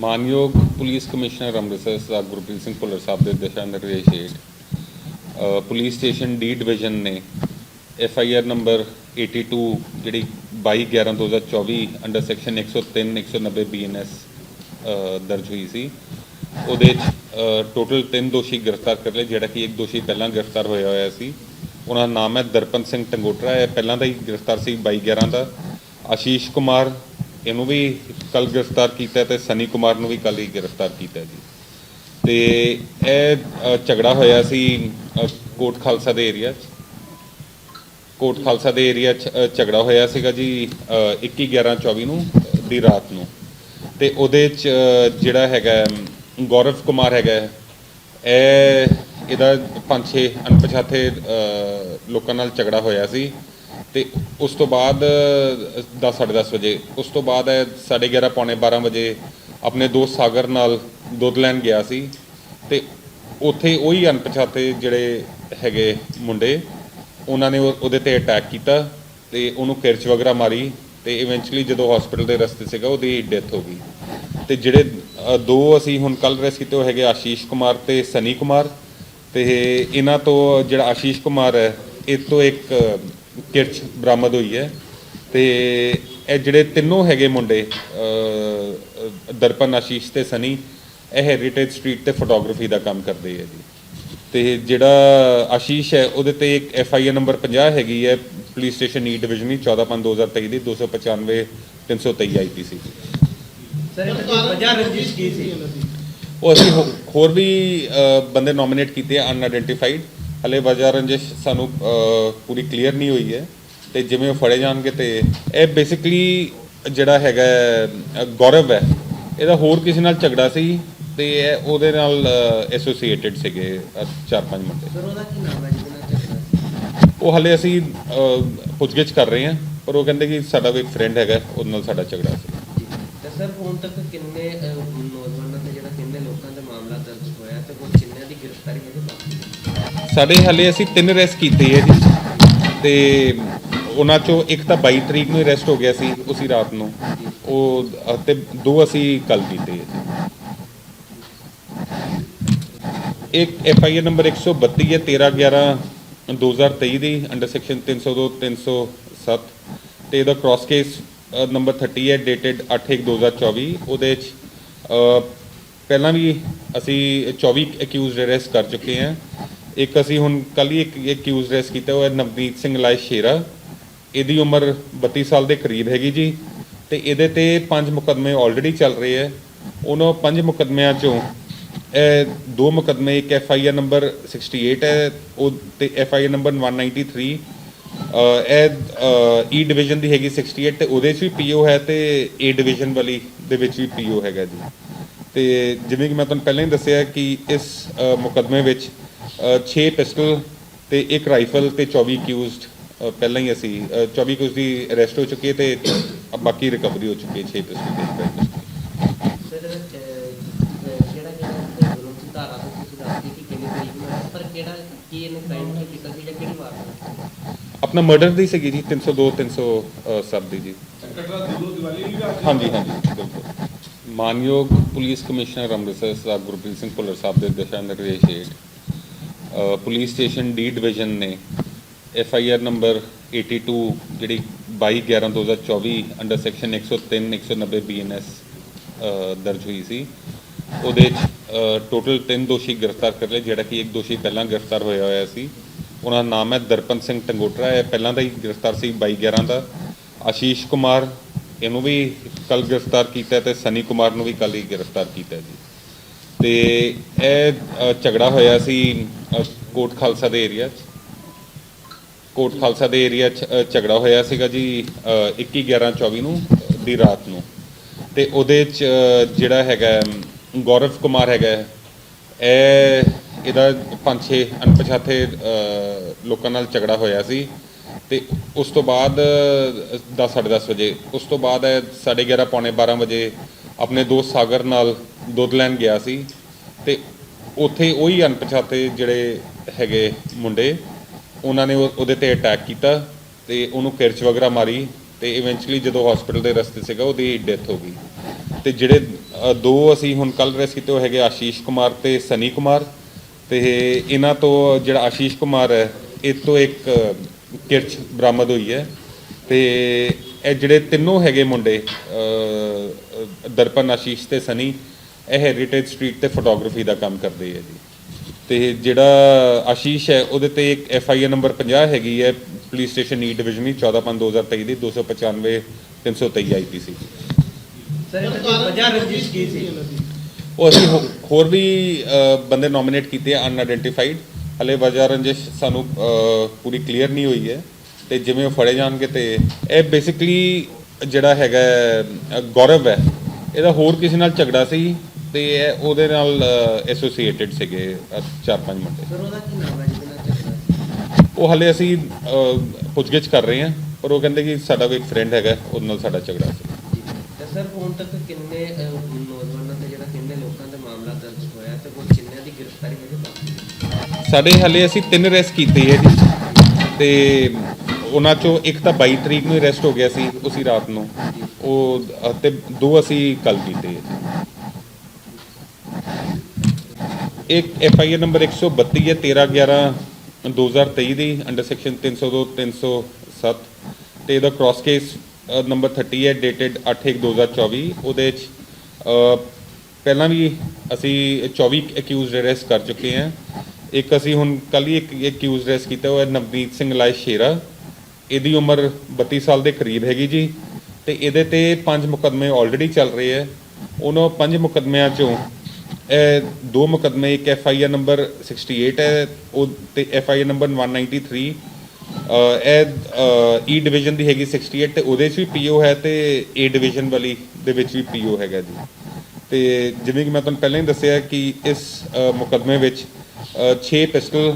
ਮਾਨਯੋਗ police commissioner Amritsar Sardar Gurpreet Singh Bhullar Sahib ਦੇ ਦਿਸ਼ਾ ਨਿਰਦੇਸ਼ ਹੇਠ ਪੁਲਿਸ ਸਟੇਸ਼ਨ ਡੀ ਡਿਵੀਜ਼ਨ ਨੇ ਐਫ ਆਈ ਆਰ ਨੰਬਰ 82 ਜਿਹੜੀ 22 11 2024 under section 103 190 B N S ਦਰਜ ਹੋਈ ਸੀ। ਉਹਦੇ ਚ ਟੋਟਲ 3 ਦੋਸ਼ੀ ਗ੍ਰਿਫਤਾਰ ਕਰ ਲਏ, ਜਿਹੜਾ ਕਿ ਇੱਕ ਦੋਸ਼ੀ ਪਹਿਲਾਂ ਗ੍ਰਿਫਤਾਰ ਹੋਇਆ ਹੋਇਆ ਸੀ। ਉਹਨਾਂ ਦਾ ਨਾਮ ਹੈ ਦਰਪਨ ਸਿੰਘ ਟੰਗੋਟਰਾ, ਇਹ ਪਹਿਲਾਂ ਦਾ ਹੀ ਗ੍ਰਿਫਤਾਰ ਸੀ 22 11 ਦਾ। ਆਸ਼ੀਸ਼ ਕੁਮਾਰ ਇਹਨੂੰ ਵੀ ਕੱਲ ਗ੍ਰਿਫਤਾਰ ਕੀਤਾ ਹੈ ਤੇ ਸਨੀ ਕੁਮਾਰ ਨੂੰ ਵੀ ਕੱਲ ਹੀ ਗ੍ਰਿਫਤਾਰ ਕੀਤਾ ਜੀ। ਤੇ ਇਹ ਝਗੜਾ ਹੋਇਆ ਸੀ ਕੋਟ ਖਾਲਸਾ ਦੇ ਏਰੀਆ 'ਚ। ਕੋਟ ਖਾਲਸਾ ਦੇ ਏਰੀਆ 'ਚ ਝਗੜਾ ਹੋਇਆ ਸੀਗਾ ਜੀ ਅ, 21 11 24 ਨੂੰ ਦੀ ਰਾਤ ਨੂੰ। ਤੇ ਉਹਦੇ 'ਚ ਜਿਹੜਾ ਹੈਗਾ ਗੌਰਵ ਕੁਮਾਰ ਹੈਗਾ ਇਹ ਇਹਦਾ ਪੰਜ ਛੇ ਅਣਪਛਾਤੇ ਲੋਕਾਂ ਨਾਲ ਝਗੜਾ ਹੋਇਆ ਸੀ। ਤੇ ਉਸ ਤੋਂ ਬਾਅਦ 10 10:30 ਵਜੇ। ਉਸ ਤੋਂ ਬਾਅਦ ਇਹ 11:30 ਪੌਣੇ 12 ਵਜੇ ਆਪਣੇ ਦੋਸਤ ਸਾਗਰ ਨਾਲ ਦੁੱਧ ਲੈਣ ਗਿਆ ਸੀ। ਤੇ ਉੱਥੇ ਉਹੀ ਅਣਪਛਾਤੇ ਜਿਹੜੇ ਹੈਗੇ ਮੁੰਡੇ, ਉਹਨਾਂ ਨੇ ਉਹ- ਉਹਦੇ ਤੇ ਅਟੈਕ ਕੀਤਾ ਤੇ ਉਹਨੂੰ ਕਿਰਚ ਵਗੈਰਾ ਮਾਰੀ ਤੇ ਇਵੈਂਚੁਅਲੀ ਜਦੋਂ ਹਸਪੀਟਲ ਦੇ ਰਸਤੇ ਸੀਗਾ, ਉਹਦੀ ਡੈਥ ਹੋ ਗਈ। ਤੇ ਜਿਹੜੇ ਦੋ ਅਸੀਂ ਹੁਣ ਕੱਲ ਰੈਸ ਕੀਤੇ, ਉਹ ਹੈਗੇ ਆਸ਼ੀਸ਼ ਕੁਮਾਰ ਤੇ ਸਨੀ ਕੁਮਾਰ। ਤੇ ਇਹਨਾਂ ਤੋਂ ਜਿਹੜਾ ਆਸ਼ੀਸ਼ ਕੁਮਾਰ ਹੈ, ਇਹ ਤੋਂ ਇੱਕ ਕਿਰਚ ਬਰਾਮਦ ਹੋਈ ਹੈ। ਤੇ ਇਹ ਜਿਹੜੇ ਤਿੰਨੋਂ ਹੈਗੇ ਮੁੰਡੇ ਦਰਪਨ ਆਸ਼ੀਸ਼ ਤੇ ਸਨੀ ਇਹ ਹੈਰੀਟੇਜ ਸਟਰੀਟ ਤੇ ਫੋਟੋਗ੍ਰਾਫੀ ਦਾ ਕੰਮ ਕਰਦੇ ਹੈ ਜੀ। ਤੇ ਜਿਹੜਾ ਆਸ਼ੀਸ਼ ਹੈ ਉਹਦੇ ਤੇ ਇੱਕ ਐਫ ਆਈ ਆਰ ਨੰਬਰ 50 ਹੈਗੀ ਹੈ ਪੁਲਿਸ ਸਟੇਸ਼ਨ ਈ ਡਿਵੀਜ਼ਨ ਦੀ 14 5 2023 ਦੀ 295 323 ਆਈਪੀਸੀ ਸਰ ਵਜ੍ਹਾ ਰੰਜਿਸ਼ ਕੀ ਸੀ? ਉਹ ਅਸੀਂ ਹੋਰ ਵੀ ਬੰਦੇ ਨੋਮੀਨੇਟ ਕੀਤੇ ਆ ਅਨਆਇਡੈਂਟੀਫਾਈਡ ਹਲੇ ਵਜ੍ਹਾ ਰੰਜਿਸ਼ ਸਾਨੂੰ ਪੂਰੀ ਕਲੀਅਰ ਨਹੀਂ ਹੋਈ ਹੈ। ਤੇ ਜਿਵੇਂ ਉਹ ਫੜੇ ਜਾਣਗੇ ਤੇ ਇਹ ਬੇਸਿਕਲੀ ਜਿਹੜਾ ਹੈਗਾ ਗੌਰਵ ਹੈ। ਇਹਦਾ ਹੋਰ ਕਿਸੇ ਨਾਲ ਝਗੜਾ ਸੀ ਤੇ ਇਹ ਉਹਦੇ ਨਾਲ ਐਸੋਸੀਏਟਿਡ ਸੀਗੇ ਚਾਰ ਪੰਜ ਮੁੰਡੇ। ਸਰ ਉਹਦਾ ਕੀ ਨਾਮ ਹੈ ਜਿਹਦੇ ਨਾਲ ਝਗੜਾ ਸੀ? ਉਹ ਹਲੇ ਅਸੀਂ ਪੁੱਛਗਿੱਛ ਕਰ ਰਹੇ ਹਾਂ ਪਰ ਉਹ ਕਹਿੰਦੇ ਕਿ ਸਾਡਾ ਵੀ ਇੱਕ ਫਰੈਂਡ ਹੈਗਾ ਉਹਦੇ ਨਾਲ ਸਾਡਾ ਝਗੜਾ ਸੀ। ਜੀ। ਤੇ ਸਰ ਹੁਣ ਤੱਕ ਕਿੰਨੇ ਸਾਡੇ ਹਲੇ ਅਸੀਂ ਤਿੰਨ ਅਰੈਸਟ ਕੀਤੇ ਹੈ ਜੀ। ਤੇ ਉਹਨਾਂ ਚੋਂ ਇੱਕ ਤਾਂ 22 ਤਰੀਕ ਨੂੰ ਅਰੈਸਟ ਹੋ ਗਿਆ ਸੀ ਉਸੇ ਰਾਤ ਨੂੰ। ਉਹ ਅ, ਤੇ ਦੋ ਅਸੀਂ ਕੱਲ ਕੀਤੇ ਹੈ ਜੀ। ਇੱਕ ਐਫ ਆਈ ਆਰ ਨੰਬਰ 132 ਹੈ 13 11 2023 ਦੀ ਅੰਡਰ ਸੈਕਸ਼ਨ 302 307 ਤੇ ਇਹਦਾ ਕ੍ਰਾਸ ਕੇਸ ਨੰਬਰ 30 ਹੈ ਡੇਟਡ 8/1/2024 ਉਹਦੇ ਚ ਪਹਿਲਾਂ ਵੀ ਅਸੀਂ 24 ਅਕਿਊਜ਼ਡ ਅਰੈਸਟ ਕਰ ਚੁੱਕੇ ਹਾਂ। ਇੱਕ ਅਸੀਂ ਹੁਣ ਕੱਲ ਹੀ ਇੱਕ ਅਕਿਊਜ਼ਡ ਅਰੈਸਟ ਕੀਤਾ ਉਹ ਹੈ ਨਵਨੀਤ ਸਿੰਘ ਲਾਇ ਸ਼ੇਰਾ। ਇਹਦੀ ਉਮਰ 32 ਸਾਲ ਦੇ ਕਰੀਬ ਹੈਗੀ ਜੀ ਤੇ ਇਹਦੇ ਤੇ ਪੰਜ ਮੁਕੱਦਮੇ ਆਲਰੇਡੀ ਚੱਲ ਰਹੇ ਹੈ। ਉਹਨਾਂ ਪੰਜ ਮੁਕੱਦਮਿਆਂ ਚੋਂ ਇਹ ਦੋ ਮੁਕੱਦਮੇ ਇੱਕ ਐਫ ਆਈ ਆਰ ਨੰਬਰ 68 ਹੈ ਉਹ ਤੇ ਐਫ ਆਈ ਆਰ ਨੰਬਰ 193 ਅਹ ਇਹ ਈ ਡਿਵੀਜ਼ਨ e ਦੀ ਹੈਗੀ 68 ਤੇ ਉਹਦੇ 'ਚ ਵੀ ਪੀਓ ਹੈ ਤੇ ਏ ਡਿਵੀਜ਼ਨ ਵਾਲੀ ਦੇ ਵਿੱਚ ਵੀ ਪੀਓ ਹੈਗਾ ਜੀ। ਤੇ ਜਿਵੇਂ ਕਿ ਮੈਂ ਤੁਹਾਨੂੰ ਪਹਿਲਾਂ ਹੀ ਦੱਸਿਆ ਕਿ ਇਸ ਅਹ, ਮੁਕੱਦਮੇ ਵਿੱਚ 6 ਪਿਸਟਲ ਤੇ ਇੱਕ ਰਾਈਫਲ ਤੇ 24 ਅਕਿਊਜ਼ਡ ਪਹਿਲਾਂ ਹੀ ਅਸੀਂ ਅਹ, 24 ਅਕਿਊਜ਼ਡ ਦੀ ਅਰੈਸਟ ਹੋ ਚੁੱਕੀ ਹੈ ਤੇ ਬਾਕੀ ਰਿਕਵਰੀ ਹੋ ਚੁੱਕੀ ਹੈ 6 ਪਿਸਟਲ ਤੇ। ਇੱਕ ਨੂੰ ਆਪਣਾ ਮਰਡਰ ਦੀ ਸੀਗੀ ਜੀ 302 307 ਦੀ ਜੀ। ਹਾਂਜੀ ਹਾਂਜੀ ਬਿਲਕੁਲ। ਮਾਨਯੋਗ ਪੁਲਿਸ ਕਮਿਸ਼ਨਰ ਅੰਮ੍ਰਿਤਸਰ ਸਰਦਾਰ ਗੁਰਪ੍ਰੀਤ ਸਿੰਘ ਭੁੱਲਰ ਸਾਹਿਬ ਦੇ ਦਿਸ਼ਾ ਨਿਰਦੇਸ਼ ਹੇਠ ਪੁਲਿਸ ਸਟੇਸ਼ਨ ਡੀ ਡਿਵੀਜ਼ਨ ਨੇ ਐਫ ਆਈ ਆਰ ਨੰਬਰ 82 ਜਿਹੜੀ 22 11 2024 under section 103 190 B N S ਦਰਜ ਹੋਈ ਸੀ। ਉਹਦੇ ਚ ਟੋਟਲ 3 ਦੋਸ਼ੀ ਗ੍ਰਿਫਤਾਰ ਕਰ ਲਏ, ਜਿਹੜਾ ਕਿ ਇੱਕ ਦੋਸ਼ੀ ਪਹਿਲਾਂ ਗ੍ਰਿਫਤਾਰ ਹੋਇਆ ਹੋਇਆ ਸੀ। ਉਹਨਾਂ ਦਾ ਨਾਮ ਹੈ ਦਰਪਨ ਸਿੰਘ ਟੰਗੋਟਰਾ, ਇਹ ਪਹਿਲਾਂ ਦਾ ਹੀ ਗ੍ਰਿਫਤਾਰ ਸੀ 22 11 ਦਾ। ਆਸ਼ੀਸ਼ ਕੁਮਾਰ, ਇਹਨੂੰ ਵੀ ਕੱਲ ਗ੍ਰਿਫਤਾਰ ਕੀਤਾ ਹੈ ਤੇ ਸਨੀ ਕੁਮਾਰ ਨੂੰ ਵੀ ਕੱਲ ਹੀ ਗ੍ਰਿਫਤਾਰ ਕੀਤਾ ਜੀ। ਤੇ ਇਹ ਝਗੜਾ ਹੋਇਆ ਸੀ ਕੋਟ ਖਾਲਸਾ ਦੇ ਏਰੀਆ 'ਚ। ਕੋਟ ਖਾਲਸਾ ਦੇ ਏਰੀਆ 'ਚ ਝਗੜਾ ਹੋਇਆ ਸੀਗਾ ਜੀ ਅ, 21 11 24 ਨੂੰ ਦੀ ਰਾਤ ਨੂੰ। ਤੇ ਉਹਦੇ 'ਚ ਜਿਹੜਾ ਹੈਗਾ ਗੌਰਵ ਕੁਮਾਰ ਹੈਗਾ ਇਹ ਇਹਦਾ ਪੰਜ ਛੇ ਅਣਪਛਾਤੇ ਲੋਕਾਂ ਨਾਲ ਝਗੜਾ ਹੋਇਆ ਸੀ। ਤੇ ਉਸ ਤੋਂ ਬਾਅਦ 10 10:30 ਵਜੇ ਉਸ ਤੋਂ ਬਾਅਦ ਇਹ 11:30 ਪੌਣੇ 12 ਵਜੇ ਆਪਣੇ ਦੋਸਤ ਸਾਗਰ ਨਾਲ ਦੁੱਧ ਲੈਣ ਗਿਆ ਸੀ ਤੇ ਉੱਥੇ ਉਹੀ ਅਣਪਛਾਤੇ ਜਿਹੜੇ ਹੈਗੇ ਮੁੰਡੇ ਉਹਨਾਂ ਨੇ ਉਹ- ਉਹਦੇ ਤੇ ਅਟੈਕ ਕੀਤਾ ਤੇ ਉਹਨੂੰ ਕਿਰਚ ਵਗੈਰਾ ਮਾਰੀ ਤੇ ਇਵੈਂਚੁਅਲੀ ਜਦੋਂ ਹਸਪੀਟਲ ਦੇ ਰਸਤੇ ਸੀਗਾ ਉਹਦੀ ਡੈਥ ਹੋ ਗਈ। ਤੇ ਜਿਹੜੇ ਅ, ਦੋ ਅਸੀਂ ਹੁਣ ਕੱਲ ਰੈਸ ਕੀਤੇ ਉਹ ਹੈਗੇ ਆਸ਼ੀਸ਼ ਕੁਮਾਰ ਤੇ ਸਨੀ ਕੁਮਾਰ ਤੇ ਇਹਨਾਂ ਤੋਂ ਜਿਹੜਾ ਆਸ਼ੀਸ਼ ਕੁਮਾਰ ਹੈ ਇਹ ਤੋਂ ਇੱਕ ਅ, ਕਿਰਚ ਬਰਾਮਦ ਹੋਈ ਹੈ ਤੇ ਇਹ ਜਿਹੜੇ ਤਿੰਨੋਂ ਹੈਗੇ ਮੁੰਡੇ ਅ, ਅ, ਦਰਪਨ ਆਸ਼ੀਸ਼ ਤੇ ਸਨੀ ਇਹ ਹੈਰੀਟੇਜ ਸਟਰੀਟ ਤੇ ਫੋਟੋਗ੍ਰਾਫੀ ਦਾ ਕੰਮ ਕਰਦੇ ਹੈ ਜੀ। ਤੇ ਜਿਹੜਾ ਆਸ਼ੀਸ਼ ਹੈ ਉਹਦੇ ਤੇ ਇੱਕ ਐਫ ਆਈ ਆਰ ਨੰਬਰ 50 ਹੈਗੀ ਹੈ ਪੁਲਿਸ ਸਟੇਸ਼ਨ ਈ ਡਿਵੀਜ਼ਨ ਦੀ 14 5 2023 ਦੀ 295 323 ਆਈਪੀਸੀ ਸਰ ਵਜ੍ਹਾ ਰੰਜਿਸ਼ ਕੀ ਸੀ? ਉਹ ਅਸੀਂ ਹੋਰ ਵੀ ਬੰਦੇ ਨੋਮੀਨੇਟ ਕੀਤੇ ਆ ਅਨਆਇਡੈਂਟੀਫਾਈਡ ਹਲੇ ਵਜ੍ਹਾ ਰੰਜਿਸ਼ ਸਾਨੂੰ ਪੂਰੀ ਕਲੀਅਰ ਨਹੀਂ ਹੋਈ ਹੈ। ਤੇ ਜਿਵੇਂ ਉਹ ਫੜੇ ਜਾਣਗੇ ਤੇ ਇਹ ਬੇਸਿਕਲੀ ਜਿਹੜਾ ਹੈਗਾ ਗੌਰਵ ਹੈ। ਇਹਦਾ ਹੋਰ ਕਿਸੇ ਨਾਲ ਝਗੜਾ ਸੀ? ਤੇ ਇਹ ਉਹਦੇ ਨਾਲ ਐਸੋਸੀਏਟਿਡ ਸੀਗੇ ਚਾਰ ਪੰਜ ਮੁੰਡੇ। ਸਰ ਉਹਦਾ ਕੀ ਨਾਮ ਹੈ ਜਿਹਦੇ ਉਹ ਹਲੇ ਅਸੀਂ ਪੁੱਛਗਿੱਛ ਕਰ ਰਹੇ ਹਾਂ ਪਰ ਉਹ ਕਹਿੰਦੇ ਕਿ ਸਾਡਾ ਕੋਈ ਇੱਕ ਫਰੈਂਡ ਹੈਗਾ ਉਹਦੇ ਨਾਲ ਸਾਡਾ ਝਗੜਾ ਸੀ। ਤੇ ਸਰ ਹੁਣ ਤੱਕ ਕਿੰਨੇ ਨੌਜਵਾਨਾਂ ਤੇ ਜਿਹੜਾ ਕਿੰਨੇ ਲੋਕਾਂ ਦਾ ਮਾਮਲਾ ਦਰਜ ਹੋਇਆ ਤੇ ਹੁਣ ਕਿੰਨਿਆਂ ਦੀ ਗ੍ਰਿਫਤਾਰੀ ਹਜੇ ਬਾਕੀ? ਹੈ? ਸਾਡੇ ਹਲੇ ਅਸੀਂ ਤਿੰਨ ਅਰੈਸਟ ਕੀਤੇ ਹੈ ਜੀ। ਤੇ ਉਹਨਾਂ ਚੋਂ ਇੱਕ ਤਾਂ 22 ਤਰੀਕ ਨੂੰ ਅਰੈਸਟ ਹੋ ਗਿਆ ਸੀ ਉਸੇ ਰਾਤ ਨੂੰ। ਉਹ ਤੇ ਦੋ ਅਸੀਂ ਕੱਲ ਕੀਤੇ ਹੈ ਜੀ ਇੱਕ ਐਫ ਆਈ ਆਰ ਨੰਬਰ 132 ਹੈ 13 11 2023 ਦੀ ਅੰਡਰ ਸੈਕਸ਼ਨ 302 307 ਤੇ ਇਹਦਾ ਕ੍ਰਾਸ ਕੇਸ ਨੰਬਰ 30 ਹੈ ਡੇਟਡ 8/1/2024 ਉਹਦੇ ਚ ਪਹਿਲਾਂ ਵੀ ਅਸੀਂ 24 ਅਕਿਊਜ਼ਡ ਅਰੈਸਟ ਕਰ ਚੁੱਕੇ ਹਾਂ। ਇੱਕ ਅਸੀਂ ਹੁਣ ਕੱਲ ਹੀ ਇੱਕ ਅਕਿਊਜ਼ਡ ਅਰੈਸਟ ਕੀਤਾ, ਉਹ ਹੈ ਨਵਨੀਤ ਸਿੰਘ ਲਾਇ ਸ਼ੇਰਾ। ਇਹਦੀ ਉਮਰ 32 ਸਾਲ ਦੇ ਕਰੀਬ ਹੈਗੀ ਜੀ। ਤੇ ਇਹਦੇ ਤੇ ਪੰਜ ਮੁਕੱਦਮੇ ਆਲਰੇਡੀ ਚੱਲ ਰਹੇ ਹੈ। ਉਹਨਾਂ ਪੰਜ ਮੁਕੱਦਮਿਆਂ ਚੋਂ ਇਹ ਦੋ ਮੁਕੱਦਮੇ ਇੱਕ ਐਫ ਆਈ ਆਰ ਨੰਬਰ 68 ਹੈ ਉਹ ਤੇ ਐਫ ਆਈ ਆਰ ਨੰਬਰ 193 ਅਹ ਇਹ ਈ ਡਿਵੀਜ਼ਨ e ਦੀ ਹੈਗੀ 68 ਤੇ ਉਹਦੇ 'ਚ ਵੀ ਪੀਓ ਹੈ ਤੇ ਏ ਡਿਵੀਜ਼ਨ ਵਾਲੀ ਦੇ ਵਿੱਚ ਵੀ ਪੀਓ ਹੈਗਾ ਜੀ। ਤੇ ਜਿਵੇਂ ਕਿ ਮੈਂ ਤੁਹਾਨੂੰ ਪਹਿਲਾਂ ਹੀ ਦੱਸਿਆ ਕਿ ਇਸ ਅਹ, ਮੁਕੱਦਮੇ ਵਿੱਚ 6 ਪਿਸਟਲ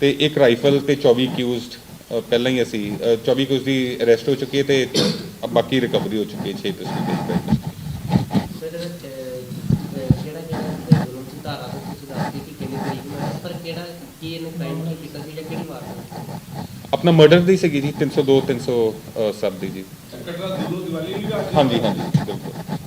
ਤੇ ਇੱਕ ਰਾਈਫਲ ਤੇ 24 ਅਕਿਊਜ਼ਡ ਪਹਿਲਾਂ ਹੀ ਅਸੀਂ ਅਹ, 24 ਅਕਿਊਜ਼ਡ ਦੀ ਅਰੈਸਟ ਹੋ ਚੁੱਕੀ ਹੈ ਤੇ ਬਾਕੀ ਰਿਕਵਰੀ ਹੋ ਚੁੱਕੀ ਹੈ 6 ਪਿਸਟਲ ਤੇ ਇੱਕ ਰਾਈਫਲ ਸਰ ਇਹਦੇ ਵਿੱਚ, ਅਹ, ਜਿਹੜਾ ਜਿਹੜਾ ਜ਼ੁਲਮ ਦੀ ਧਾਰਾ ਤੋਂ ਤੁਸੀਂ ਦੱਸਦੇ ਕਿ ਕਿੰਨੀ ਤਰੀਕ ਨੂੰ ਹੋਇਆ ਪਰ ਕਿਹੜਾ ਕੀ ਇਹਨੇ ਕ੍ਰਾਈਮ ਕੀ ਕੀਤਾ ਸੀ ਜਾਂ ਕਿਹੜੀ ਵਾਰ ਆਪਣਾ ਮਰਡਰ ਦੀ ਸੀਗੀ ਜੀ 302 307 ਦੀ ਜੀ। ਹਾਂਜੀ ਹਾਂਜੀ।